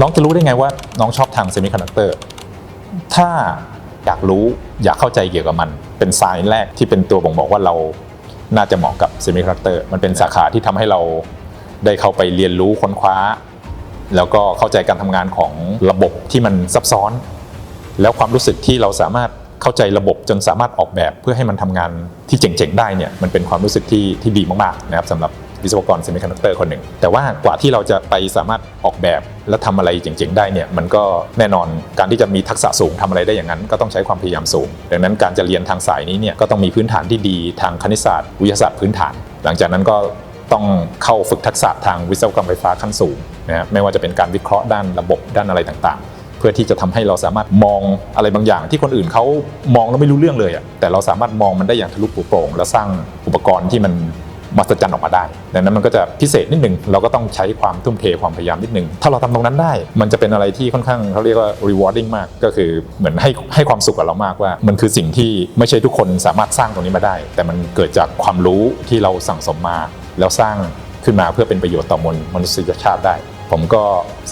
น้องจะรู้ได้ไงว่าน้องชอบทางเซมิคอนดักเตอร์ถ้าอยากรู้อยากเข้าใจเกี่ยวกับมัน เป็นสายแรกที่เป็นตัวบ่งบอกว่าเราน่าจะเหมาะกับเซมิคอนดักเตอร์มันเป็นสาขาที่ทำให้เราได้เข้าไปเรียนรู้ค้นคว้า แล้วก็เข้าใจการทำงานของระบบที่มันซับซ้อน แล้วความรู้สึกที่เราสามารถเข้าใจระบบจนสามารถออกแบบเพื่อให้มันทำงานที่เจ๋งๆได้เนี่ยมันเป็นความรู้สึกที่ที่ดีมากๆนะครับสำหรับ วิศวกรเซมิคอนดักเตอร์คนหนึ่ง แต่ว่ากว่าที่เราจะไปสามารถออกแบบและทำอะไรเจ๋งๆได้เนี่ยมันก็แน่นอนการที่จะมีทักษะสูงทำอะไรได้อย่างนั้น ก็ต้องใช้ความพยายามสูง ดังนั้นการจะเรียนทางสายนี้เนี่ยก็ต้องมีพื้นฐานที่ดีทางคณิตศาสตร์วิทยาศาสตร์พื้นฐาน หลังจากนั้นก็ต้องเข้าฝึกทักษะทางวิศวกรรมไฟฟ้าขั้นสูงนะฮะไม่ว่าจะเป็นการวิเคราะห์ด้านระบบด้านอะไรต่างๆ เพื่อที่จะทำให้เราสามารถมองอะไรบางอย่าง ที่คนอื่นเขามองแล้วไม่รู้เรื่องเลยอะแต่เราสามารถมองมันได้อย่างทะลุปลุโปร่ง และสร้างอุปกรณ์ที่มัน มหัศจรรย์ออกมาได้ ดังนั้นมันก็จะพิเศษนิดหนึ่งเราก็ต้องใช้ความทุ่มเทความพยายามนิดหนึ่งถ้าเราทำตรงนั้นได้ มันจะเป็นอะไรที่ค่อนข้างเขาเรียกว่า rewarding มากก็คือเหมือนให้ให้ความสุขกับเรามากว่า มันคือสิ่งที่ไม่ใช่ทุกคนสามารถสร้างตรงนี้มาได้ แต่มันเกิดจากความรู้ที่เราสั่งสมมา แล้วสร้างขึ้นมาเพื่อเป็นประโยชน์ต่อมวลมนุษยชาติได้ผมก็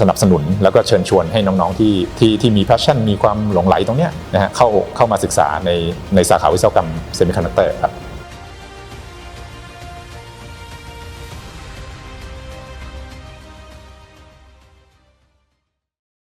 สนับสนุนแล้วก็เชิญชวนให้น้องๆที่ที่ที่มี passion มีความหลงไหลตรงเนี้ยนะฮะเข้าเข้ามาศึกษาในในสาขาวิศวกรรมเซมิคอนดักเตอร์ครับ